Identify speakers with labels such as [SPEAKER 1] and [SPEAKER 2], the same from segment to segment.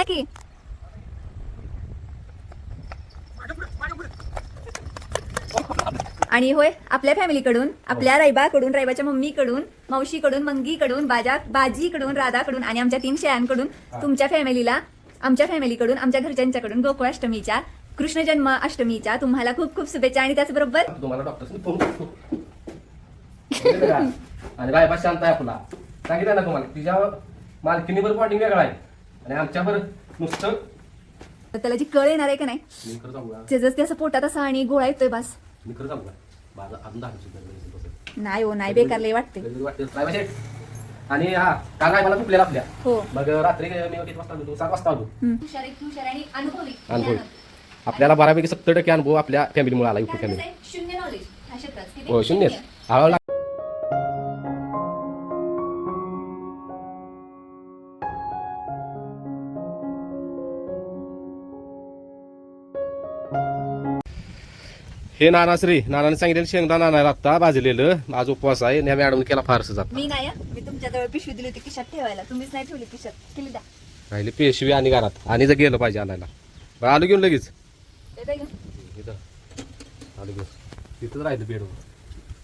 [SPEAKER 1] ना की. आणि होय आपल्या फॅमिलीकडून आपल्या रायबाकडून रायबाच्या मम्मीकडून मावशीकडून मंगीकडून बाजा बाजीकडून राधाकडून आणि आमच्या तीन शेळ्यांकडून तुमच्या फॅमिलीला आमच्या फॅमिलीकडून आमच्या घरच्यांच्याकडून गोकुळाष्टमीच्या कृष्ण जन्म अष्टमीच्या तुम्हाला खूप खूप शुभेच्छा आणि त्याचबरोबर?
[SPEAKER 2] आणि रायबा शांत आहे आपला. सांगितलं ना तुम्हाला तिच्या मालकीनीवर बॉन्डिंग वेगळा आहे. आणि आमच्यावर नुसतं.
[SPEAKER 1] तर त्याला जी कळ येणार आहे का नाही?
[SPEAKER 2] मी खरं सांगू का?
[SPEAKER 1] त्याच त्याचा पोटात असा आणि गोळा येतोय बस.
[SPEAKER 2] मी खरं सांगू का? माझं अजून दहा दिवसात लग्न झालं तसं.
[SPEAKER 1] नाही हो नाही बेकार लय वाटते
[SPEAKER 2] शेठ. आणि हा काल रायबाला झोपलेला आपल्या.
[SPEAKER 1] हो.
[SPEAKER 2] मग रात्री मी किती वाजता आलो सात वाजता आलो
[SPEAKER 1] अनुभवी.
[SPEAKER 2] अनुभव. आपल्याला बऱ्यापैकी सत्तर टक्के अनुभव आपल्या फॅमिलीमुळे आला युट्यूब फॅमिली
[SPEAKER 1] शून्य नॉलेज ह्या क्षेत्रात किती?
[SPEAKER 2] हो शून्य. हळूहळू हे नानाश्री नानाने सांगितलेलं शेंगदाणा आणायला आता भाजलेलं. आज उपवास आहे आणि मॅडम केला फारस जात.
[SPEAKER 1] मी नाही हं. मी तुमच्या जवळ पिशवी दिली होती खिशात ठेवायला. तुम्हीच नाही ठेवली खिशात. केली द्या.
[SPEAKER 2] राहिली पेशवी आणि घरात. आणि जर गेलं पाहिजे आणायला. बरं, आलो घेऊन लगेच. इथं. आलो घेऊन. तिथंच राहिलं बेड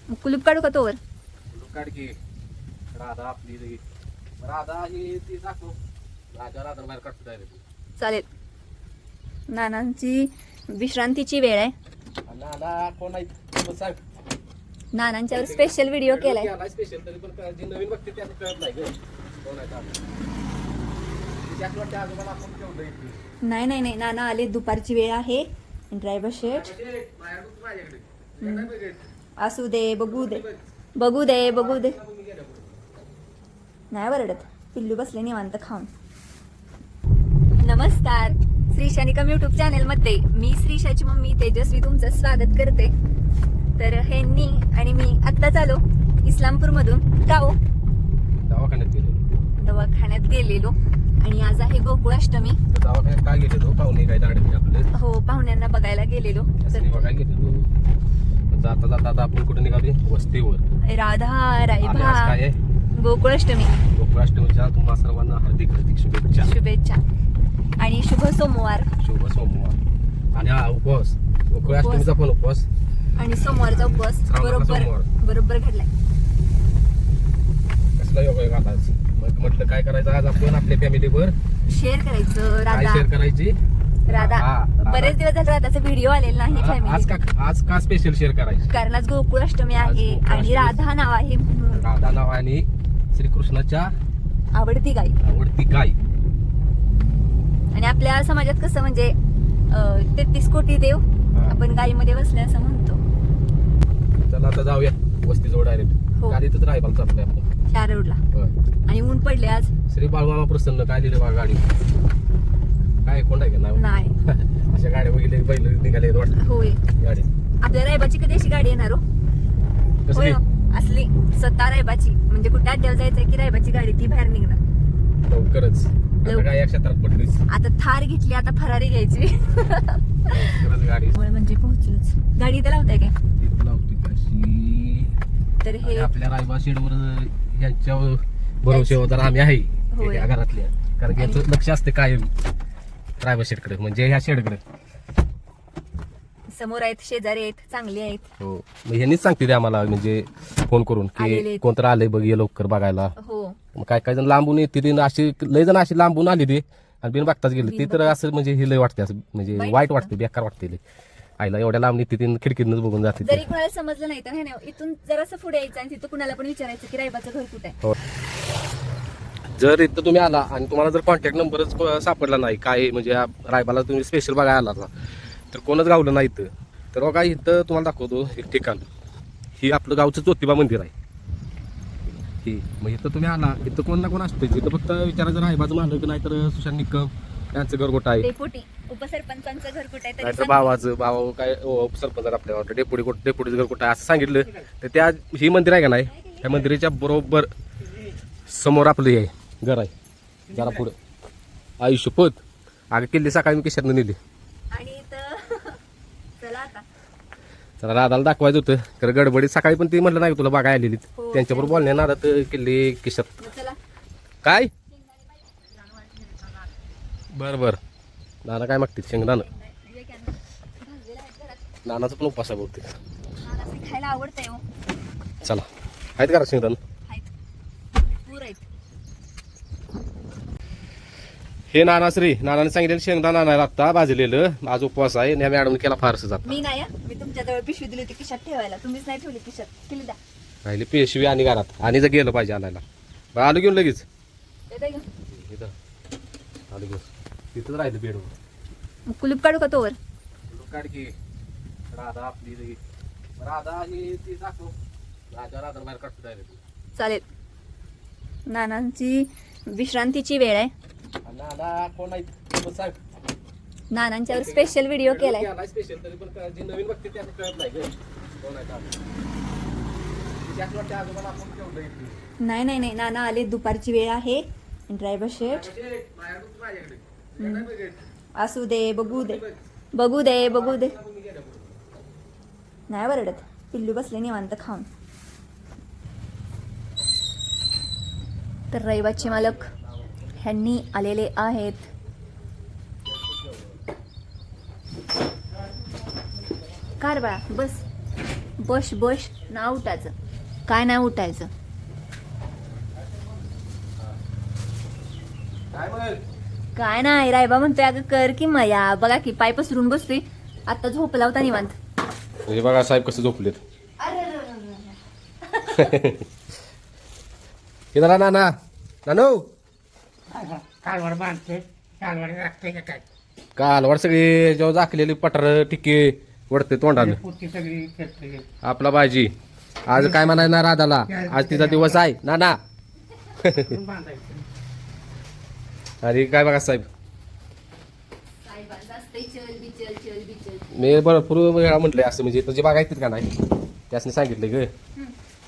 [SPEAKER 1] मग कुलूप काढू का तोवर?
[SPEAKER 2] काढ की. राधा आपली लगी. राधा ही ती दाखव. राजा राधा बाहेर काढतो डायरेक्ट
[SPEAKER 1] चालेल. नानांची विश्रांतीची वेळ आहे.
[SPEAKER 2] नाना कोण
[SPEAKER 1] नानांच्यावर स्पेशल व्हिडिओ केलाय.
[SPEAKER 2] स्पेशल तरी पण जे नवीन बघते कळत नाही गं. कोण आहे दादा? तिची असं वाटतं आजोबाला आपण ठेवलं इथे.
[SPEAKER 1] नाही नाही नाही. नाना आले दुपारची वेळ आहे. ड्रायव्हर शेट
[SPEAKER 2] म्हणजे बाहेर बघ माझ्याकडे. नाही बघ,
[SPEAKER 1] असू दे बघू दे. बघू. दे बघू दे. नाही वरडत. पिल्लू बसले निवांत खाऊन. नमस्कार. श्री शानिकम युट्यूब चॅनलमध्ये मी श्रीशाची मम्मी तेजस्वी तुमचं स्वागत करते. तर ह्यांनी आणि मी आत्ताच आलो इस्लामपूरमधून. हो
[SPEAKER 2] दवाखान्यात गेलो
[SPEAKER 1] दवाखान्यात गेलेलो. आणि आज आहे गोकुळाष्टमी.
[SPEAKER 2] दवाखान्यात काय गेलेलो? पाहुणे काय आपले.
[SPEAKER 1] हो पाहुण्यांना बघायला गेलेलो.
[SPEAKER 2] जाता जाता आता आपण कुठे निघाली वस्तीवर.
[SPEAKER 1] राधा रायभा गोकुळाष्टमी.
[SPEAKER 2] गोकुळाष्टमीच्या तुम्हा सर्वांना हार्दिक हार्दिक शुभेच्छा.
[SPEAKER 1] शुभेच्छा. आणि शुभ सोमवार.
[SPEAKER 2] शुभ सोमवार. आणि हा उपवास. गोकुळाष्टमीचा पण उपवास.
[SPEAKER 1] आणि सोमवारचा उपवास. बरोबर. बरोबर घडलाय.
[SPEAKER 2] कसला योग आहे आता आज? मग म्हटलं काय करायचं? आज आपण आपल्या फॅमिलीवर
[SPEAKER 1] शेअर करायचं. राधा.
[SPEAKER 2] शेअर करायची?
[SPEAKER 1] राधा. बरेच दिवस झाले राधाचा व्हिडिओ आलेला नाही
[SPEAKER 2] आज
[SPEAKER 1] फॅमिली
[SPEAKER 2] का आज का स्पेशल शेअर करायची?
[SPEAKER 1] कारण आज गोकुळाष्टमी
[SPEAKER 2] आज
[SPEAKER 1] आहे. आणि राधा नाव आहे. म्हणून
[SPEAKER 2] राधा नाव आणि श्रीकृष्णाच्या
[SPEAKER 1] आवडती गाई.
[SPEAKER 2] आवडती गाय
[SPEAKER 1] आणि आपल्या समाजात कसं म्हणजे तेहतीस कोटी देव. आपण गाईमध्ये बसले असं म्हणतो.
[SPEAKER 2] चला आता जाऊया. वस्ती जवळ डायरेक्ट
[SPEAKER 1] हो.
[SPEAKER 2] गाडीतच राहायला चाललोय आपण
[SPEAKER 1] ह्या रोडला. आणि ऊन पडले आज.
[SPEAKER 2] श्री बाळमामा प्रसन्न काय लिहिले बा गाडी? काय कोण आहे का
[SPEAKER 1] नाही.
[SPEAKER 2] अशा गाड्या बघितल्या की बैल निघाले
[SPEAKER 1] होय.
[SPEAKER 2] गाडी.
[SPEAKER 1] आपल्या रायबाची कधी अशी गाडी येणार हो. असली. स्वतः रायबाची. म्हणजे कुठे अड्ड्यावर जायचंय की रायबाची गाडी ती बाहेर निघणार.
[SPEAKER 2] लवकरच. आता
[SPEAKER 1] लवकर.
[SPEAKER 2] काय या क्षेत्रात पडलीस
[SPEAKER 1] आता थार घेतली आता फरारी घ्यायची.
[SPEAKER 2] गाडी.
[SPEAKER 1] म्हणजे पोहोचलोच. गाडी इथं लावताय काय?
[SPEAKER 2] लावते कशी
[SPEAKER 1] तर
[SPEAKER 2] आणि
[SPEAKER 1] हे
[SPEAKER 2] आपल्या रायबा शेडवर यांच्या भरोश्यावर तर आम्ही आहे
[SPEAKER 1] होय.
[SPEAKER 2] या घरातल्या कारण की यांचं लक्ष असते कायम. रायबा शेडकडे म्हणजे ह्या शेडकडे.
[SPEAKER 1] समोर आहेत शेजारी आहेत चांगले आहेत.
[SPEAKER 2] हो. मग ह्यांनीच सांगते ते आम्हाला म्हणजे फोन करून
[SPEAKER 1] आलेले
[SPEAKER 2] की
[SPEAKER 1] आहेत.
[SPEAKER 2] कोणतर आलंय बघ ये लवकर बघायला.
[SPEAKER 1] हो.
[SPEAKER 2] मग काय काय जण लांबून येते ती अशी लय जण अशी लांबून आली ती आणि बिन बघताच गेली ती तर असं म्हणजे हे लय वाटते असं म्हणजे
[SPEAKER 1] वाईट वाटतं.
[SPEAKER 2] बेकार वाटते लय. आईला एवढ्या लांब येते ती खिडकीतूनच बघून जाते ती.
[SPEAKER 1] जरी कोणाला समजलं नाही तर हे नाही इथून जरासं पुढे यायचं आणि तिथं कुणाला पण विचारायचं की रायबाचं घर कुठे आहे
[SPEAKER 2] हो जर इथं तुम्ही आला आणि तुम्हाला जर कॉन्टॅक्ट नंबरच सापडला नाही काय म्हणजे या रायबाला तुम्ही स्पेशल बघायला आला ना तर कोणच गावलं नाही इथं तर बघा इथं तुम्हाला दाखवतो एक ठिकाण ही आपलं गावचं ज्योतिबा मंदिर आहे ही मग इथं तुम्ही आला इथं कोण ना कोण असतं इथं फक्त विचारायचं रायबाचं मालक नाही तर सुशांत निकम यांचं घर कुठं आहे?
[SPEAKER 1] डेपुटी उपसरपंचांचं घर कुठे आहे तरी
[SPEAKER 2] नाहीतर
[SPEAKER 1] सांग.
[SPEAKER 2] भावाचं भाव काय ओ, सरपंच आपल्यावर डेपुटी कुठं डेपुटीचं घर कुठं आहे असं सांगितलं. तर त्या ही मंदिर आहे का नाही? त्या मंदिराच्या बरोबर समोर आपलं हे आहे घर आहे. जरा पुढं. आयुष्यपत. अगं किल्ली सकाळी मी किशातनं नेली.
[SPEAKER 1] आणि इथं
[SPEAKER 2] जरा राधाला दाखवायचं होतं. तर गडबडीत सकाळी पण ती म्हटलं नाही तुला बघायला आलेली
[SPEAKER 1] हो.
[SPEAKER 2] त्यांच्याबरोबर बोलण्या नादात किल्ली किशात. काय? बरं बरं. नाना काय मागते शेंगदाणं. नानाचं पण उपास आहे बहुतेक.
[SPEAKER 1] खायला आवडतंय हो.
[SPEAKER 2] चला. आहेत का शेंगदाणं? हे नानाश्री नानाने सांगितलेलं शेंगदाणा आणायला लागता भाजलेलं. आज उपवास आहे मॅडमने केला फारसं जात.
[SPEAKER 1] मी नाही जवळ पिशवी दिली होती खिशात ठेवायला. तुम्हीच नाही ठेवली खिशात. केली द्या.
[SPEAKER 2] राहिली पेशवी आणि घरात. आणि जर गेलं पाहिजे आणायला. बरं आलो घेऊन लगेच.
[SPEAKER 1] घेऊन.
[SPEAKER 2] इथं. आलो घेऊन. तिथंच राहिलं बेडवर.
[SPEAKER 1] मग कुलूप काढू का तोवर?
[SPEAKER 2] काढ की. राधा आपली लगी. राधा ही ती दाखव. राजा राधा बाहेर काढतो डायरेक्ट
[SPEAKER 1] चालेल. नानांची विश्रांतीची वेळ आहे.
[SPEAKER 2] नाना कोण आहे ते सांग.
[SPEAKER 1] नानांच्यावर स्पेशल व्हिडिओ केलाय.
[SPEAKER 2] स्पेशल तरी पण काय- जे नवीन बघते त्यांना कळत नाही.
[SPEAKER 1] नाही. नाही नाही नाना आले दुपारची वेळ आहे. ड्रायव्हर शेट? असू दे बघू दे. बघू. दे बघू दे. नाही बरडत पिल्लू बसले निवांत खाऊन. तर रहिवाची मालक ह्यांनी आलेले आहेत. कार बाळा बस. बस बस. ना उठायचं. काय नाही उठायचं?
[SPEAKER 2] काय
[SPEAKER 1] नाही रायबा म्हणतोय अगं कर की मया. बघा की पाय पसरून बसतोय. आता झोपला होता निवांत.
[SPEAKER 2] म्हणजे बघा साहेब कसं झोपलेत. हे जरा नाना नानू.
[SPEAKER 3] कालवड बांधते कालवड लागते का काय?
[SPEAKER 2] कालवाड सगळी जेव्हा झाकलेली पठार टिके वडते तोंडानं.
[SPEAKER 3] पुरती सगळी करते
[SPEAKER 2] आपला भाजी आज काय म्हणाय ना राधाला? आज तिचा दिवस आहे. नाना.
[SPEAKER 3] बांधायचं
[SPEAKER 2] अरे काय बघा साहेब. मी भरपूर वेळा म्हटलंय असं म्हणजे तुझी बागा का नाही? त्यासनी सांगितलं ग.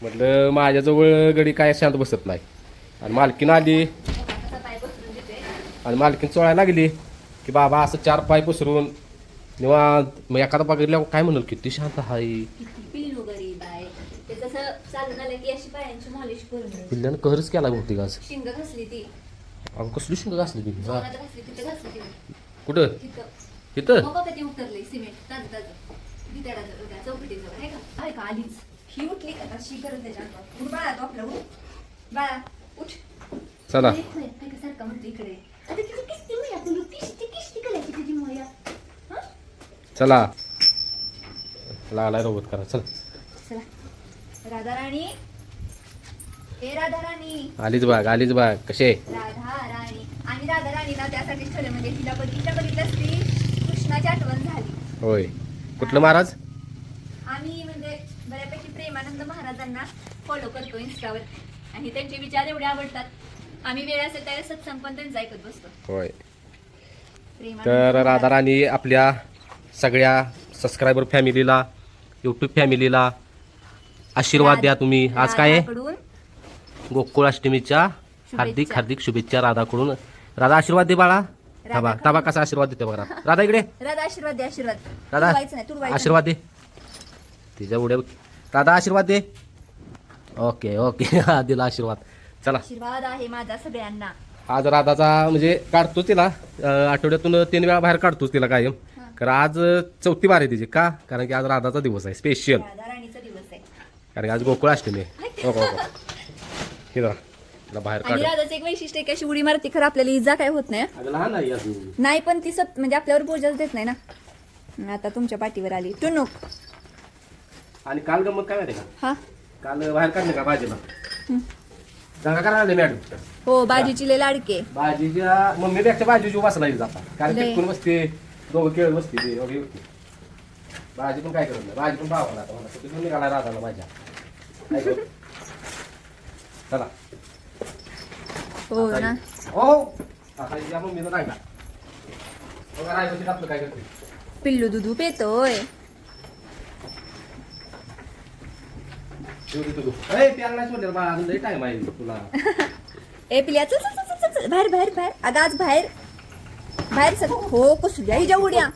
[SPEAKER 2] म्हटलं माझ्याजवळ गडी काय शांत बसत नाही. आणि मालकीन आली. आणि मालकीन चोळायला लागली की बाबा असं चार पाय पसरून निवांत मग एखादा बघितल्यावर काय म्हणलं? किती शांत हाय
[SPEAKER 1] किती पिल्लू गरीब आहे. ते तसं की अशी पायांची मॉलिश करून घे.
[SPEAKER 2] पिल्ल्यानं कहरच केला बहुतेक आज
[SPEAKER 1] शिंग घासली ती.
[SPEAKER 2] अगं कसली शिंग घासली ती हा.
[SPEAKER 1] कोणात घासली तिथं घासली ती.
[SPEAKER 2] कुठं?
[SPEAKER 1] तिथं
[SPEAKER 2] इथं?
[SPEAKER 1] मग बघा ते उतरले सिमेंट ताजं ताजं. बिताडाचं त्या चौकटीजवळ. आहे का? आहे का? आलीच. ही उठली का? अशी करत त्याच्या अंगावर. उठ बाळा तो आपला उठ. बाळा उठ.
[SPEAKER 2] चला.
[SPEAKER 1] एक मिनिट, नाही का सारखा म्हणतो इकडे. आता किती किस्ती मोया तुला किस्ती किस्ती करायची तुझी मोया?
[SPEAKER 2] चला. लागलाय रोबत करा चल.
[SPEAKER 1] चला. राधा राणी ए
[SPEAKER 2] आलीच बाग आलीच बाग. कसे
[SPEAKER 1] राधा राणी आणि ठेवलं म्हणजे तिला कृष्णाची आठवण झाली.
[SPEAKER 2] होय. कुठलं महाराज?
[SPEAKER 1] आम्ही म्हणजे बऱ्यापैकी प्रेमानंद महाराजांना फॉलो करतो इन्स्टावर आणि त्यांचे विचार एवढे आवडतात. आम्ही वेळ असेल त्यावेळेस सत्संग पण त्यांचा ऐकत बसतो.
[SPEAKER 2] होय. तर. राधा राणी आपल्या सगळ्या सबस्क्रायबर फॅमिलीला यूट्यूब फॅमिलीला आशीर्वाद द्या तुम्ही. आज काय आहे? गोकुळ अष्टमीच्या हार्दिक. हार्दिक शुभेच्छा राधाकडून. राधा आशीर्वाद दे बाळा. ताबा ताबा कसा आशीर्वाद देते बघा. राधा इकडे.
[SPEAKER 1] राधा आशीर्वाद दे आशीर्वाद.
[SPEAKER 2] राधा दे. तिच्या उड्या राधा आशीर्वाद दे. Okay okay. हा दिला आशीर्वाद. चला.
[SPEAKER 1] आशीर्वाद आहे माझा सगळ्यांना.
[SPEAKER 2] आज राधाचा म्हणजे काढतो तिला. आठवड्यातून तीन वेळा बाहेर काढतोच तिला कायम. कारण आज चौथी बार आहे तिची. का? कारण की आज राधाचा दिवस आहे. स्पेशल
[SPEAKER 1] दिवस आहे.
[SPEAKER 2] कारण की आज गोकुळ अष्टमी आहे हो जरा, तिला बाहेर
[SPEAKER 1] आणि
[SPEAKER 2] काढ.
[SPEAKER 1] राधाचं एक वैशिष्ट्य आहे की अशी उडी मारती खरं आपल्याला इजा काय होत नाही हं?
[SPEAKER 2] अगं लहान आहे अजून.
[SPEAKER 1] नाही पण ती सत म्हणजे आपल्यावर बोजाच देत नाही ना. आता तुमच्या पाठीवर आली. टुनुक
[SPEAKER 2] आणि काल गमत काय माहिती का?
[SPEAKER 1] हा?
[SPEAKER 2] काल बाहेर काढले का भाजीला? जागा करायला आले मॅडम?
[SPEAKER 1] हो बाजूची लय लाडके
[SPEAKER 2] भाजीच्या मम्मीपेक्षा भाजीची बसला जाता कारण
[SPEAKER 1] लय.
[SPEAKER 2] टिकून बसते. दोघं खेळत बसते ते वगैरे होते. भाजी पण काय करत नाही. भाजी पण भावाला आता मला कुठे निघाला राधाला माझ्या. काय करू? चला.
[SPEAKER 1] हो ना.
[SPEAKER 2] हो. आता या मम्मीचं सांगा बघा रायबाची आपलं काय करते.
[SPEAKER 1] पिल्लू दुधू पेतोय
[SPEAKER 2] तू ए प्याला नाही सोडलं बाळा. अजून लई आहे तुला.
[SPEAKER 1] ए पिल्या चल चल चल चल, चल. बाहेर बाहेर बाहेर. अगं आज बाहेर. बाहेर सर हो कसल्या हिच्या उड्या.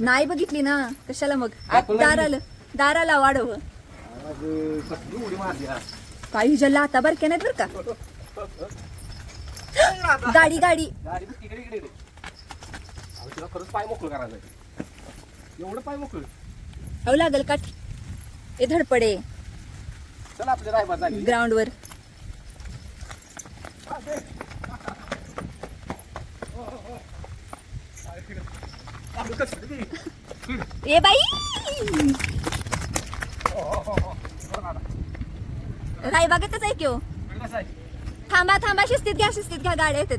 [SPEAKER 1] नाही बघितली ना. कशाला मग? आज दार आलं दार आला वाढव. काही हिच्या लाता बारक्या नाहीत बरं का? गाडी गाडी.
[SPEAKER 2] पाय मोकळं करायचं एवढं पाय मोकळं
[SPEAKER 1] अहो लागल काठ ए धडपडे.
[SPEAKER 2] चला आपले
[SPEAKER 1] ए बाई! रायबागतच आहे की हो. थांबा थांबा शिस्तीत घ्या शिस्तीत घ्या गाड्या येतात.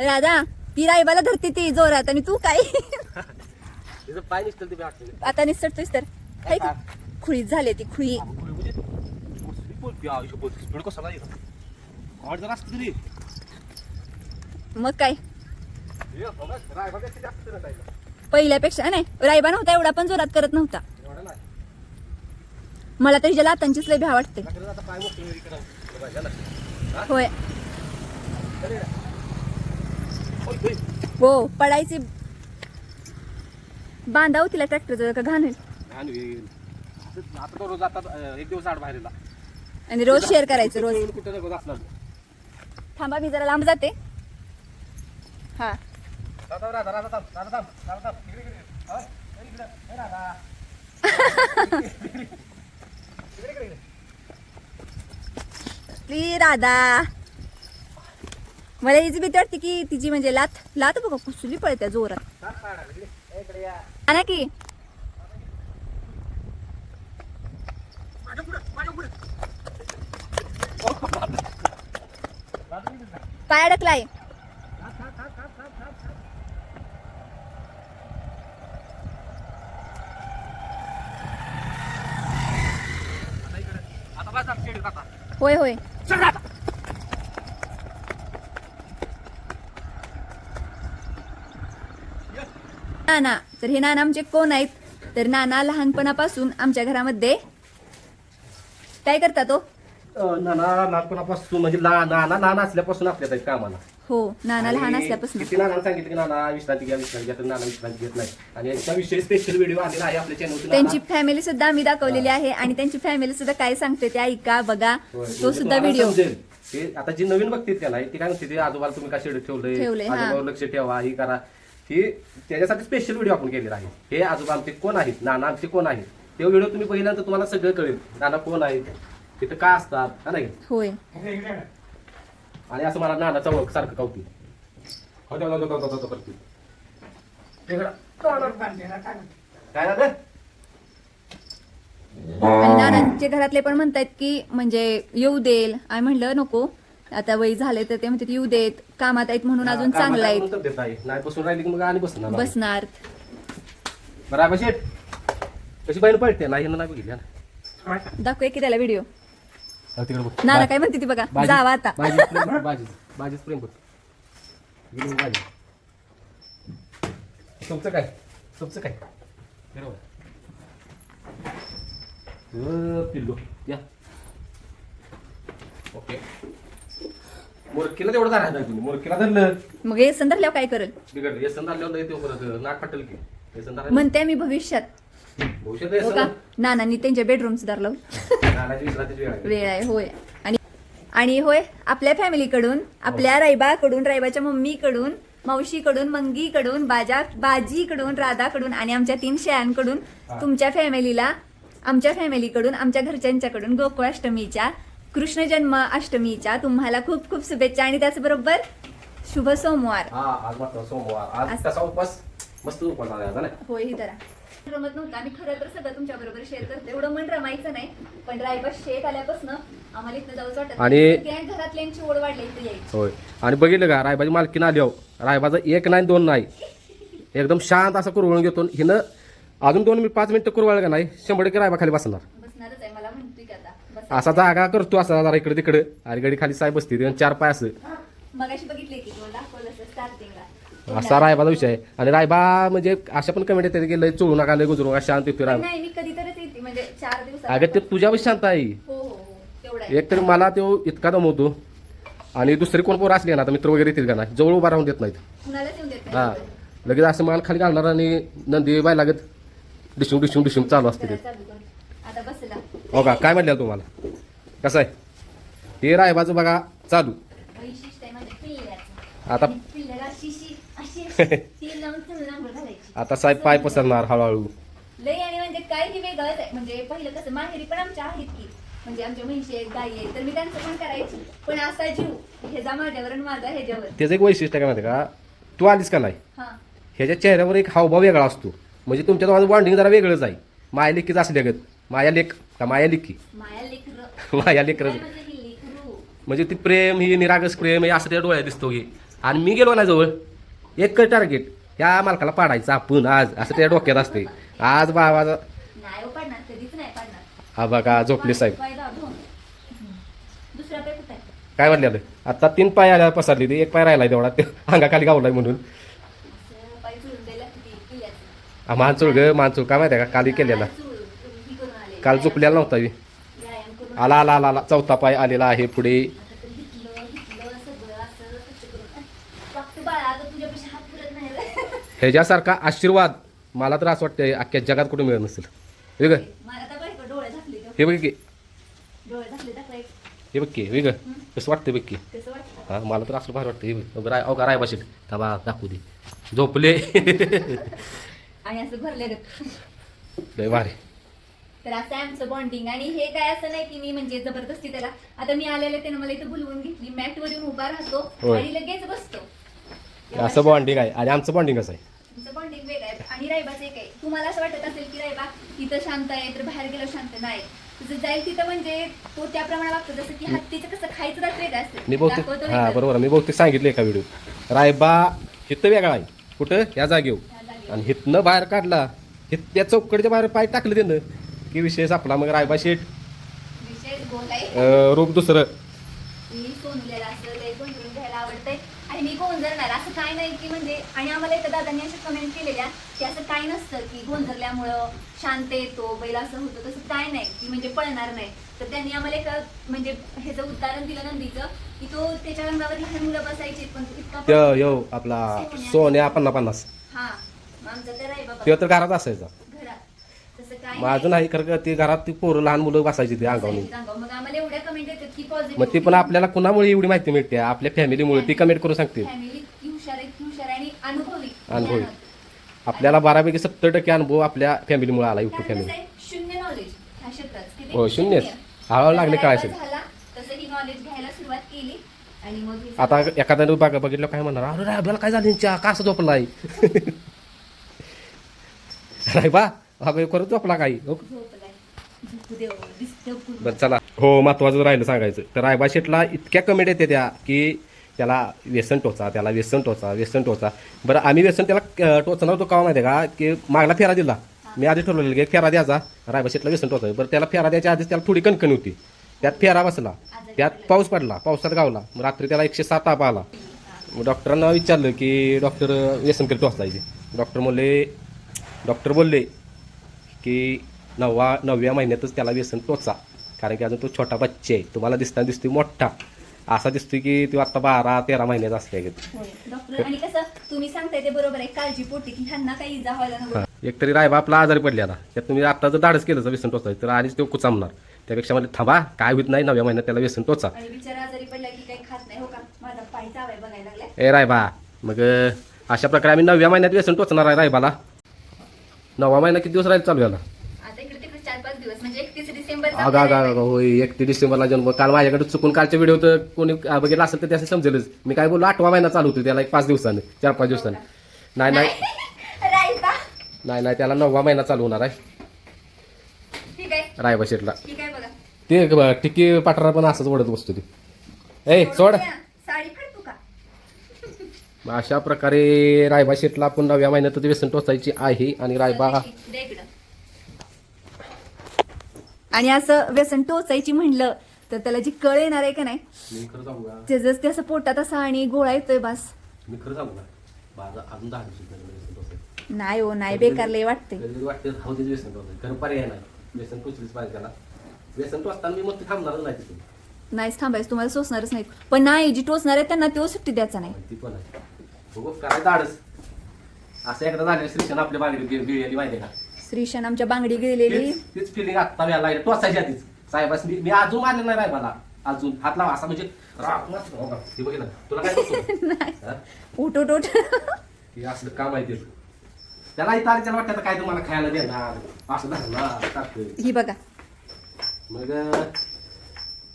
[SPEAKER 1] राधा ती रायबाला धरते ती जोरात. आणि तू काय?
[SPEAKER 2] तिचं पाय निसतं ते वाटतं
[SPEAKER 1] आता निसटतोयस तर. की? खुळीत झाले ती खुळी.
[SPEAKER 2] स्पीड कसा नाही जर असतं तरी.
[SPEAKER 1] मग काय?
[SPEAKER 2] जास्त
[SPEAKER 1] पहिल्यापेक्षा नाही रायबा नव्हता एवढा पण जोरात करत नव्हता.
[SPEAKER 2] एवढा नाही.
[SPEAKER 1] मला तर हिच्या लातांचीच लय भ्या वाटते.
[SPEAKER 2] आता पाय मोकळं
[SPEAKER 1] होय. हो पडायची बांधाव तिला ट्रॅक्टर का घाण होईल?
[SPEAKER 2] घाण होईल. आता आता तो रोज आता अं, एक दिवस आड बाहेरला
[SPEAKER 1] आणि रोज शेअर करायचं रोज.
[SPEAKER 2] कुठं
[SPEAKER 1] थांबा मी जरा लांब जाते. हा.
[SPEAKER 2] राधा राधा राधा थांब राधा थांब राधा थांब. इकडे इकडे. होय, इकडे इकडे. राधा. इकडे इकडे इकडे.
[SPEAKER 1] ती राधा. मला हिची भीती वाटते की तिची म्हणजे लात लात बघा कुसली पळत्या जोरात.
[SPEAKER 2] थांब,
[SPEAKER 1] ना की. पाय अडकलाय. होय होय
[SPEAKER 2] चल आता
[SPEAKER 1] नाना. तर हे नाना आमचे कोण आहेत? तर नाना लहानपणापासून आमच्या घरामध्ये. काय करतात तो?
[SPEAKER 2] नाना लहानपणापासून म्हणजे लहान नाना लहान असल्यापासून आपल्यात आहेत कामाला.
[SPEAKER 1] हो नाना लहान असल्यापासून.
[SPEAKER 2] किती नाना सांगितलं की नाना विश्रांती घ्या विश्रांती घ्या तर नाना विश्रांती घेत नाही. आणि याच्याविषयी स्पेशल व्हिडिओ आलेला आहे आपल्या चॅनलवर
[SPEAKER 1] त्यांची फॅमिली सुद्धा आम्ही दाखवलेली आहे आणि त्यांची फॅमिली सुद्धा काय सांगते ते ऐका बघा.
[SPEAKER 2] म्हणजे
[SPEAKER 1] तो सुद्धा व्हिडिओ
[SPEAKER 2] आता जी नवीन बघते त्याला ती काय म्हणते आजोबाला तुम्ही काय शेड
[SPEAKER 1] ठेवलंय.
[SPEAKER 2] आजोबावर लक्ष ठेवा ही करा. ही त्याच्यासाठी स्पेशल व्हिडिओ आपण केलेला आहे. हे आजोबा आमचे कोण आहेत? नाना आमचे कोण आहेत? ते व्हिडिओ तुम्ही पहिल्यांदा तुम्हाला सगळं कळेल. नाना कोण आहेत? तिथं का असतात? हा नाही?
[SPEAKER 1] होय.
[SPEAKER 2] आणि असं मला नानाचा ओळख सारखं कौतुक. हो, करते. इकडं.
[SPEAKER 3] काय
[SPEAKER 2] काय झालं?
[SPEAKER 1] आणि नानांचे घरातले पण म्हणतात की म्हणजे येऊ देईल आम्ही म्हणलं नको. आता वय झाले तर ते म्हणतात येऊ देत कामात आहेत म्हणून अजून चांगलं
[SPEAKER 2] आहे. नाही बसून राहिली की मग आणि बसणार
[SPEAKER 1] बसणार.
[SPEAKER 2] बरं आहे कशी बहीण पळते? नाही बघितली ना.
[SPEAKER 1] दाखवूया की त्याला व्हिडिओ
[SPEAKER 2] तिकडे बघ.
[SPEAKER 1] नाना काय म्हणते ती बघा. जावा आता.
[SPEAKER 2] भाजी प्रेम गेली तुमचं काय? तुमचं काय? बरोबर अं, पिल्लू. या. ओके. मुरकीला तेवढं तुम्ही. मुरकीला धरलं.
[SPEAKER 1] मग हे संदर्भल्यावर काय करेल?
[SPEAKER 2] बिघडलं. येसन धरल्यावर नाही ते परत. नाक फाटेल की. धरायला
[SPEAKER 1] म्हणते मी भविष्यात.
[SPEAKER 2] भविष्यात
[SPEAKER 1] हो का? नानांनी त्यांच्या बेडरूम सुधारलं
[SPEAKER 2] नानाची वेळ आहे.
[SPEAKER 1] वेळ आहे होय. आणि आणि होय आपल्या फॅमिलीकडून आपल्या रायबाकडून रायबाच्या मम्मीकडून मावशीकडून मंगीकडून बाजा बाजीकडून राधाकडून आणि आमच्या तीन शेळ्यांकडून तुमच्या फॅमिलीला आमच्या फॅमिलीकडून आमच्या घरच्यांच्याकडून गोकुळाष्टमीच्या कृष्ण जन्म अष्टमीच्या तुम्हाला खूप खूप शुभेच्छा आणि त्याचबरोबर शुभ सोमवार.
[SPEAKER 2] हा आज मात्र सोमवार. आज मस्त ना?
[SPEAKER 1] होय ही रमत नव्हतं. आम्ही खरं तर सगळं तुमच्या बरोबर शेअर करतो. एवढं मन रमायचं नाही पण रायबा शेक आल्यापासून आम्हाला इथं जाऊच वाटत
[SPEAKER 2] आणि-
[SPEAKER 1] नाही. सगळ्या घरातल्यांची ओढ वाढली इथं यायची.
[SPEAKER 2] होय. आणि बघितलं का रायबाची मालकीन आली हो रायबाचा एक नाही दोन नाही. एकदम शांत असं कुरवळून घेतो. हिनं अजून दोन मिनिट पाच मिनिटं कुरवळ का नाही शंभर टक्के रायबा खाली बसणार
[SPEAKER 1] बसणारच आहे मला म्हणतोय की आता बस
[SPEAKER 2] असा जागा करतो असा जरा इकडे तिकडे. गडी खाली साय बसते आणि चार पाय असं. असा रायबाचा विषय आहे. आणि रायबा म्हणजे अशा पण कमेंट येते की लय चोळू नका लय गुजरू नका शांत येतो रायबा.
[SPEAKER 1] म्हणजे
[SPEAKER 2] अगं ते तुझ्यावर शांत आहे.
[SPEAKER 1] हो हो हो आहे.
[SPEAKER 2] एक तरी मला तो इतका दमवतो. आणि दुसरी कोण पोरं असली ना आता मित्र वगैरे येतील का नाही? जवळ उभा राहून देत नाहीत. हा. लगेच असं मान खाली घालणार आणि नंदी बाय लागत डिशूम डिशूम डिशूम चालू असते ते
[SPEAKER 1] चला, चालू कर. आता बसला
[SPEAKER 2] हो का काय म्हटलं तुम्हाला? कसं आहे? हे रायबाचं बघा चालू आता आता साहेब पाय पसरणार हळूहळू.
[SPEAKER 1] लय आणि म्हणजे काही वेगळंच आहे. म्हणजे पहिलं कसं माहेरी पण आमच्या आहेत की. म्हणजे आमच्या म्हैशी आहेत गायी आहेत तर मी त्यांचं पण करायची. पण असा जीव ह्याचा माझ्यावर आणि माझा ह्याच्यावर.
[SPEAKER 2] त्याचं एक वैशिष्ट्य काय माहिती का? तू आलीस का नाही?
[SPEAKER 1] हा.
[SPEAKER 2] ह्याच्या चेहऱ्यावर एक हावभाव वेगळा असतो. म्हणजे तुमच्या दोघांचं बॉन्डिंग जरा वेगळंच आहे. माया लेकीच असल्यागत. माया लेक का माया लेकी
[SPEAKER 1] माया लेकर
[SPEAKER 2] माया लेकर म्हणजे ती प्रेम ही निरागस प्रेम हे असं त्या डोळ्यात दिसतो की आणि मी गेलो ना जवळ एक टार्गेट ह्या मालकाला पाडायचं आपण आज असं त्या डोक्यात असते आज बाबा
[SPEAKER 1] हो
[SPEAKER 2] हा बघा झोपले साहेब? काय? म्हणले आता? तीन पाय आल्या पसरली ती एक पाय राहिलाय तेवढा ते अंगाखाली गावलाय म्हणून. हा, मानचूळ ग मानचूळ काय माहिती आहे का? काली केलेला
[SPEAKER 1] चुळून, चुळून ही करून आले.
[SPEAKER 2] काल झोपलेला नव्हता
[SPEAKER 1] करून
[SPEAKER 2] आला आला आला आला. चौथा पाय आलेला आहे पुढे. ह्याच्यासारखा आशीर्वाद मला तर असं वाटतंय अख्ख्या जगात कुठे मिळत नसेल. हे ग
[SPEAKER 1] मला आता बायको डोळे झाकले गं.
[SPEAKER 2] हे बघ की. हे बघ की हे ग कसं वाटतंय बघ की.
[SPEAKER 1] वाटतं
[SPEAKER 2] हा मला तर असं भारी वाटतं हे बघ. राय अवघा राय बसेल? थांबा दाखवू दे. झोपले. लय भारी.
[SPEAKER 1] तर असं आहे आमचं बॉन्डिंग आणि हे काय असं नाही की मी म्हणजे जबरदस्ती त्याला आता मी आलेले त्यानं मला इथं बोलवून घेतली. मॅट वर येऊन उभा राहतो
[SPEAKER 2] होय.
[SPEAKER 1] आणि लगेच बसतो.
[SPEAKER 2] असं बॉन्डिंग आहे. आणि आमचं बॉन्डिंग असं आहे?
[SPEAKER 1] बॉन्डिंग वेगळं आहे. आणि रायबाचं एक आहे. तुम्हाला असं वाटत असेल की रायबा इथं शांत आहे तर बाहेर गेलो शांत नाही. तुझं जाईल तिथं म्हणजे तो त्याप्रमाणे वागतो. जसं की हत्तीचं कसं खायचं तर वेगळं असतं
[SPEAKER 2] मी बहुतेक
[SPEAKER 1] दाखवतो
[SPEAKER 2] हा
[SPEAKER 1] वेगळं.
[SPEAKER 2] बरोबर आहे. मी बहुतेक सांगितलं एका व्हिडिओ रायबा हिथं वेगळा आहे. कुठं? या जागेवर. आणि हिथनं बाहेर काढला हित त्या चौकडच्या बाहेर पाय टाकलं त्यानं की विषय सापला मग रायबा शेठ.
[SPEAKER 1] विशेष
[SPEAKER 2] अं, रूप दुसरं.
[SPEAKER 1] मी सोनलेला असं लय घ्यायला आवडतंय. आणि मी असं काय नाही की म्हणजे आणि आम्हाला इथं दादांनी अशा कमेंट केलेल्या की असं काय नसतं की गोंधळल्यामुळं शांत येतो बैल असं होतं तसं काय नाही की म्हणजे पळणार नाही. तर त्यांनी आम्हाला एक म्हणजे ह्याचं उदाहरण दिलं नंदीचं की तो त्याच्या रंगावर लहान मुलं बसायची पण तो इतका
[SPEAKER 2] त्यो यो आपला सोन्या पन्ना पन्नास.
[SPEAKER 1] हा मग आमचा तर आहे बाबा
[SPEAKER 2] त्यो तर घरात असायचा.
[SPEAKER 1] तसं काय
[SPEAKER 2] मग अजून आहे खरं का ते घरात ती पोरं लहान मुलं बसायची ते अंगावून
[SPEAKER 1] मग आम्हाला एवढ्या कमेंट येतात की पॉझिटिव्ह
[SPEAKER 2] मग ती पण आपल्याला कुणामुळे एवढी माहिती मिळते आपल्या फॅमिलीमुळे ती कमेंट करून सांगते
[SPEAKER 1] फॅमिली इतकी हुशार आहे इतकी हुशार आहे आणि अनुभवी
[SPEAKER 2] अनुभवी.
[SPEAKER 1] ज्ञानात.
[SPEAKER 2] आपल्याला बारापैकी सत्तर टक्के अनुभव आपल्या फॅमिलीमुळे आला युट्यूब
[SPEAKER 1] कारण कसं
[SPEAKER 2] फॅमिली
[SPEAKER 1] आहे, शून्य नॉलेज ह्या क्षेत्रात किती?
[SPEAKER 2] हो, शून्यच.
[SPEAKER 1] शून्य.
[SPEAKER 2] हळूहळू लागले
[SPEAKER 1] जसं
[SPEAKER 2] कळायचं.
[SPEAKER 1] रायबा झाला तसं ही नॉलेज घ्यायला सुरुवात केली आणि मग हे
[SPEAKER 2] आता एखाद्याने बघा बघितलं काय म्हणणार अरे रायबाला काय झालं यांच्या का असं झोपलाय रायबा अगं खरंच झोपला काही हो. बरं चला. हो महत्वाचं राहिलं सांगायचं. तर रायबा शेटला इतक्या कमेंट येते त्या की त्याला व्यसन टोचा त्याला व्यसन टोचा व्यसन टोचा. बरं आम्ही व्यसन त्याला टोचणार होतो का माहिती आहे का? की मागला फेरा दिला. मी आधी ठरवलेलं की फेरा द्यायचा. रायबा शेटला व्यसन टोचा बरं त्याला फेरा द्यायच्या आधीच त्याला थोडी कणकण होती. त्यात फेरा बसला. त्यात पाऊस पडला. पावसात गावला. मग रात्री त्याला एकशे सात ताप आला. मग डॉक्टरांना विचारलं की डॉक्टर व्यसन करी टोचलायचे डॉक्टर बोलले डॉक्टर बोलले की नववा नवव्या महिन्यातच त्याला व्यसन टोचा. कारण की अजून तो छोटा बच्चे आहे. तुम्हाला दिसताना दिसतोय मोठा. असा दिसतोय की तो आता बारा तेरा महिन्याचा असल्या
[SPEAKER 1] होय. डॉक्टर आणि कसं तुम्ही सांगताय ते बरोबर आहे. काळजी पोटी की ह्यांना काही इजा व्हायला नको
[SPEAKER 2] एक तरी रायबा आपला आजारी पडलेला त्यात तुम्ही आता जर धाडस केलं तर व्यसन टोचायचं तर आधीच तो कुचामणार. त्यापेक्षा म्हणजे थांबा काय होत नाही नवव्या महिन्यात त्याला व्यसन टोचा.
[SPEAKER 1] हो
[SPEAKER 2] ए रायबा मग अशा प्रकारे आम्ही नवव्या महिन्यात व्यसन टोचणार आहे रायबाला. नववा महिना किती दिवस राहील चालू याला?
[SPEAKER 1] आता इकडे तिकडे चार पाच दिवस म्हणजे एकतीस
[SPEAKER 2] अगा अगा अगा होय एकतीस डिसेंबरला जन्म. काल माझ्याकडे चुकून कालच्या व्हिडिओ तर कोणी बघितला असेल तर त्याचं समजेलच. मी काय बोललो आठवा महिना चालू होतो त्याला एक पाच दिवसाने चार पाच दिवसाने. नाही नाही.
[SPEAKER 1] रायबा
[SPEAKER 2] नाही नाही त्याला नववा महिना चालू होणार आहे.
[SPEAKER 1] ठीक आहे.
[SPEAKER 2] रायबा शेटला
[SPEAKER 1] ठीक आहे बघा.
[SPEAKER 2] ते टिकी पाटरा पण असंच ओढत बसतो ती. ए सोड.
[SPEAKER 1] साडी
[SPEAKER 2] मग अशा प्रकारे रायबा शेटला आपण नवव्या महिन्यात व्यसन टोचायची आहे आणि रायबा.
[SPEAKER 1] आणि असं व्यसन टोचायची म्हणलं तर त्याला जी कळ येणार आहे का नाही
[SPEAKER 2] मी खरं सांगू का?
[SPEAKER 1] त्याच ते असं पोटात असा आणि गोळा येतोय बस.
[SPEAKER 2] मी खरं सांगू का? माझा अजून दहा दिवस व्यसन टोचायचं.
[SPEAKER 1] नाही हो नाही बेकार लय वाटते
[SPEAKER 2] कधी वाटते राहू दे व्यसन टोचायचं. खरं पर्याय नाही. व्यसन टोचलीच पाहिजे त्याला. व्यसन टोचताना मी मग ते थांबणारच नाही तिथून
[SPEAKER 1] नाहीच थांबायचं तुम्हाला सोसणारच नाही पण नाही जी टोचणार आहे त्यांना तो सुट्टी द्यायचा नाही.
[SPEAKER 2] ती पण आहे. बघू करायचं आडस. असं एकदा झालं श्रीशन आपल्या माहिती आहे का?
[SPEAKER 1] श्रीशन आमच्या बांगडी गेलेली.
[SPEAKER 2] तीच- तीच फिलिंग आता मी लागली. टोचायची आधीच. साहेबास मी मी अजून मारलं नाही रायबाला अजून. हात लावा असा म्हणजे राग मस्त हो का? हे बघितलं तुला काय करतो
[SPEAKER 1] नाही. उठ उठ उठ.
[SPEAKER 2] हे असलं काम आहे ते. त्याला इथं आली त्याला वाटतं काय तुम्हाला खायला देणार? असं धरणार सारखं.
[SPEAKER 1] ही बघा.
[SPEAKER 2] मग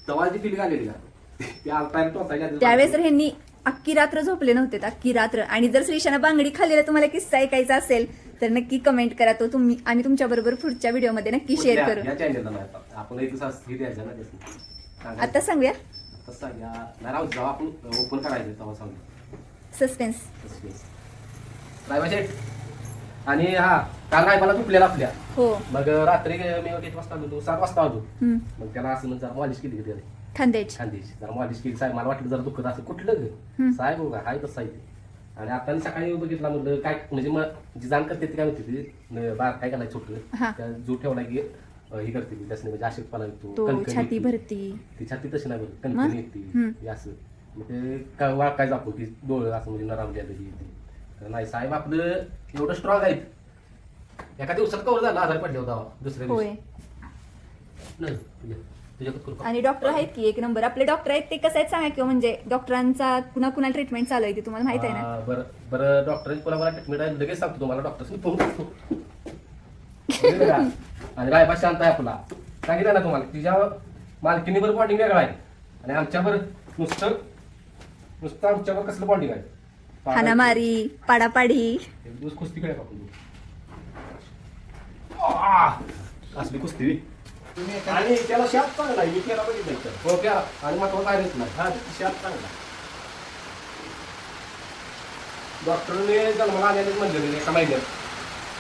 [SPEAKER 2] तवाची फिलिंग आलेली का? ते आलता टोचायच्या आधीच.
[SPEAKER 1] त्यावेळेस ह्यांनी अख्खी रात्र झोपले नव्हते अख्खी रात्र. आणि जर श्रीशानं बांगडी खाल्लेला तुम्हाला किस्सा ऐकायचा असेल तर नक्की कमेंट करा तो. तुम्ही आम्ही तुमच्या बरोबर पुढच्या व्हिडिओमध्ये नक्की शेअर? करू.
[SPEAKER 2] आता.
[SPEAKER 1] सांगूया? सस्पेन्स
[SPEAKER 2] आणि हा काल रायबाला तुटलेला आपल्या.
[SPEAKER 1] हो.
[SPEAKER 2] मग रात्री मी किती वाजता आलो सात वाजता आलो. मग त्याला असं म्हणजे मॉलिश केली
[SPEAKER 1] खांद्याची
[SPEAKER 2] खांद्याची जरा मॉलिश केली साहेब मला वाटलं जरा दुखत असं कुठलं ग. साहेब बघा हाय तसं आहे ते. आणि आता मी सकाळी बघितला म्हणलं काय म्हणजे मग जी जाण करते ती काय म्हणते ती न- बार काय करायचं छोटं. त्या जो ठेवला की अं, हे करते ती म्हणजे अशक्तपणा येतो
[SPEAKER 1] तो
[SPEAKER 2] कणकण
[SPEAKER 1] छाती
[SPEAKER 2] येते.
[SPEAKER 1] भरती
[SPEAKER 2] ती छाती तशी नाही बरं
[SPEAKER 1] मग?
[SPEAKER 2] कणकण येते
[SPEAKER 1] हम्म.
[SPEAKER 2] हे असं मग ते काय वाकायचं आपण की डोळं असं म्हणजे नरावली आलेली येते तर नाही साहेब आपलं एवढं स्ट्रॉंग आहेत एका दिवसात कवर झाला आधार पडले होता दुसऱ्या
[SPEAKER 1] होय
[SPEAKER 2] दिवशी नाही?
[SPEAKER 1] आणि डॉक्टर आहेत की? एक नंबर. आपले डॉक्टर आहेत ते कसं आहेत सांगा किंवा म्हणजे डॉक्टरांचा कुणा कुणा ट्रीटमेंट चालू आहे ते तुम्हाला माहीत आहे ना?
[SPEAKER 2] बरं बरं डॉक्टरांची पुन्हा मला ट्रीटमेंट आहे लगेच सांगतो तुम्हाला. फोन करतो. बरोबर का? आणि रायबा शांत आहे आपला. सांगितलं ना तुम्हाला तिच्या मालकीनीवर बॉन्डिंग वेगळा आहे. आणि आमच्यावर नुसतं नुसतं आमच्यावर कसलं बॉन्डिंग आहे?
[SPEAKER 1] हाणामारी पाडापाडी.
[SPEAKER 2] एक दिवस कुस्ती खेळा! असली कुस्ती. आणि त्याला शाप चांगला आहे मी केला बघितलं इथं. हो क्या आणि मग बाहेरच नाही. हा शाप चांगला डॉक्टरने जन्माला म्हणलेले एका महिन्यात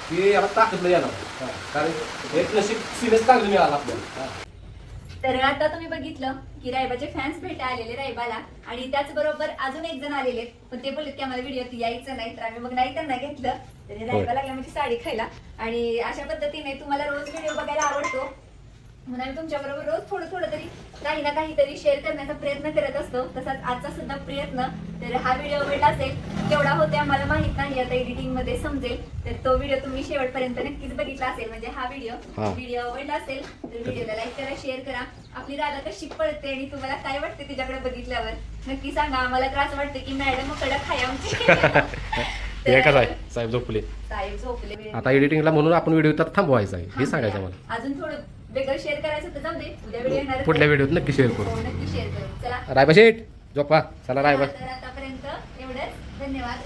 [SPEAKER 2] की याला ताकद नाही येणार. हा, कारण एक नशीब सिरियस चांगलं मिळालं आपल्याला. हा.
[SPEAKER 1] तर आता तुम्ही बघितलं की रायबाचे फॅन्स भेटा आलेले रायबाला आणि त्याचबरोबर अजून एक जण आलेले. पण ते बोलले की आम्हाला व्हिडिओत यायचं नाही तर आम्ही मग नाही त्यांना घेतलं. तर रायबा लागला म्हणजे साडी खायला. आणि अशा पद्धतीने तुम्हाला रोज व्हिडिओ बघायला आवडतो. म्हणून आम्ही तुमच्या बरोबर रोज थोडं थोडं तरी काही ना काहीतरी शेअर करण्याचा प्रयत्न करत असतो. तसाच आजचा सुद्धा प्रयत्न. तर हा व्हिडिओ वेळा असेल केवढा होते आम्हाला माहीत नाही आता एडिटिंगमध्ये समजेल. तर तो व्हिडिओ तुम्ही शेवटपर्यंत नक्कीच बघितला असेल म्हणजे हा व्हिडिओ. व्हिडिओ आवडला असेल तर व्हिडिओला लाईक करा शेअर करा. आपली राधा कशी पळते आणि तुम्हाला काय वाटते तिच्याकडे बघितल्यावर? नक्की सांगा. आम्हाला तर असं वाटतं की मॅडम कडक खाय
[SPEAKER 2] हे साहेब झोपले.
[SPEAKER 1] साहेब झोपले.
[SPEAKER 2] आता एडिटिंगला म्हणून आपण व्हिडिओ तर थांबवायचा आहे. हे सांगायचं मला
[SPEAKER 1] अजून थोडं वेगळं शेअर करायचं तर जाऊ दे उद्या व्हिडिओ येणार
[SPEAKER 2] पुढल्या व्हिडिओत नक्की शेअर करू.
[SPEAKER 1] हो नक्की शेअर करू. चला.
[SPEAKER 2] रायबा शेठ झोपा. चला रायबा.
[SPEAKER 1] तर आतापर्यंत एवढंच. धन्यवाद.